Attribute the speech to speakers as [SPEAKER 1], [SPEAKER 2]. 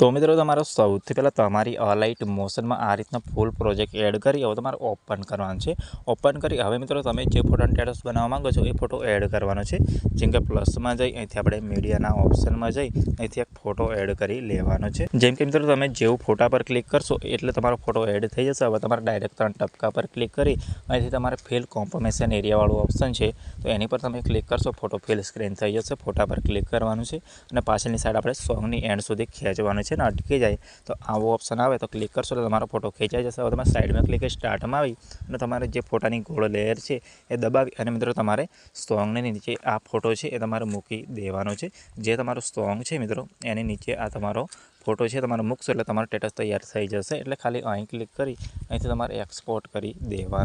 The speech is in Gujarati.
[SPEAKER 1] તો મિત્રો, તમારો સૌથી પહેલાં તમારી અલાઇટ મોશનમાં આ રીતના ફૂલ પ્રોજેક્ટ એડ કરી હવે તમારે ઓપન કરવાનું છે. ઓપન કરી, હવે મિત્રો, તમે જે ફોટોનું સ્ટેટસ બનાવવા માંગો છો એ ફોટો એડ કરવાનો છે. જેમ કે પ્લસમાં જઈ, અહીંથી આપણે મીડિયાના ઓપ્શનમાં જઈ, અહીંથી એક ફોટો એડ કરી લેવાનો છે. જેમ કે મિત્રો, તમે જેવું ફોટા પર ક્લિક કરશો એટલે તમારો ફોટો એડ થઈ જશે. હવે તમારે ડાયરેક્ટ ત્રણ ટપકા પર ક્લિક કરી, અહીંથી તમારે ફિલ કોમ્પોમેશન એરિયાવાળું ઓપ્શન છે. તો એની પર તમે ક્લિક કરશો ફોટો ફિલ સ્ક્રીન થઈ જશે ફોટા પર ક્લિક કરવાનું છે. અને પાછળની સાઈડ આપણે સોંગની એન્ડ સુધી ખેંચવાનું છે ને અટકી જાય, તો આવો ઓપ્શન આવે તો ક્લિક કરશો એટલે તમારો ફોટો ખેંચાઈ જશે. હવે તમે સાઈડમાં ક્લિક સ્ટાર્ટમાં આવી અને તમારે જે ફોટાની ગોળ લેયર છે એ દબાવી અને મિત્રો તમારે સોંગની નીચે આ ફોટો છે એ તમારે મૂકી દેવાનો છે. જે તમારો સોંગ છે મિત્રો, એની નીચે આ તમારો ફોટો છે તમારે મૂકશો એટલે તમારો સ્ટેટસ તૈયાર થઈ જશે. એટલે ખાલી અહીં ક્લિક કરી અહીંથી તમારે એક્સપોર્ટ કરી દેવાનો.